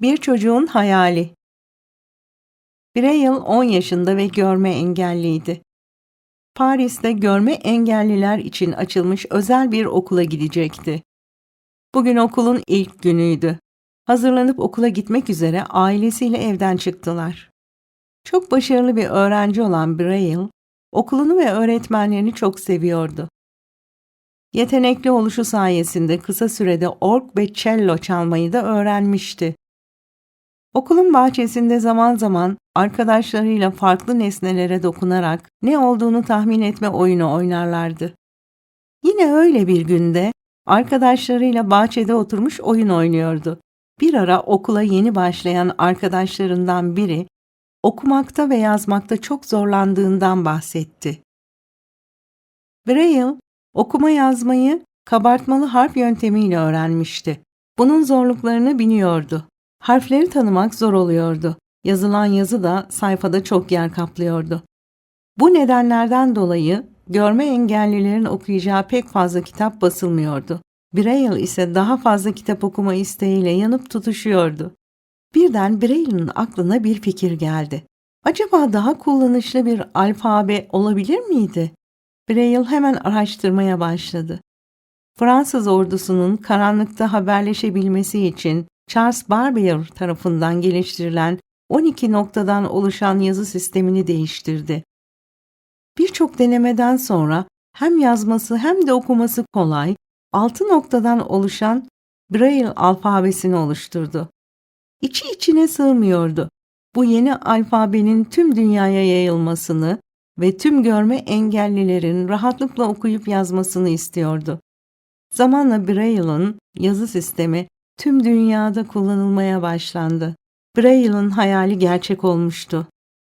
Bir çocuğun hayali. Braille 10 yaşında ve görme engelliydi. Paris'te görme engelliler için açılmış özel bir okula gidecekti. Bugün okulun ilk günüydü. Hazırlanıp okula gitmek üzere ailesiyle evden çıktılar. Çok başarılı bir öğrenci olan Braille, okulunu ve öğretmenlerini çok seviyordu. Yetenekli oluşu sayesinde kısa sürede org ve cello çalmayı da öğrenmişti. Okulun bahçesinde zaman zaman arkadaşlarıyla farklı nesnelere dokunarak ne olduğunu tahmin etme oyunu oynarlardı. Yine öyle bir günde arkadaşlarıyla bahçede oturmuş oyun oynuyordu. Bir ara okula yeni başlayan arkadaşlarından biri okumakta ve yazmakta çok zorlandığından bahsetti. Braille okuma yazmayı kabartmalı harf yöntemiyle öğrenmişti. Bunun zorluklarını biliyordu. Harfleri tanımak zor oluyordu. Yazılan yazı da sayfada çok yer kaplıyordu. Bu nedenlerden dolayı görme engellilerin okuyacağı pek fazla kitap basılmıyordu. Braille ise daha fazla kitap okuma isteğiyle yanıp tutuşuyordu. Birden Braille'ın aklına bir fikir geldi. Acaba daha kullanışlı bir alfabe olabilir miydi? Braille hemen araştırmaya başladı. Fransız ordusunun karanlıkta haberleşebilmesi için Charles Barbier tarafından geliştirilen 12 noktadan oluşan yazı sistemini değiştirdi. Birçok denemeden sonra hem yazması hem de okuması kolay, 6 noktadan oluşan Braille alfabesini oluşturdu. İçi içine sığmıyordu. Bu yeni alfabenin tüm dünyaya yayılmasını ve tüm görme engellilerin rahatlıkla okuyup yazmasını istiyordu. Zamanla Braille'ın yazı sistemi tüm dünyada kullanılmaya başlandı. Braille'ın hayali gerçek olmuştu.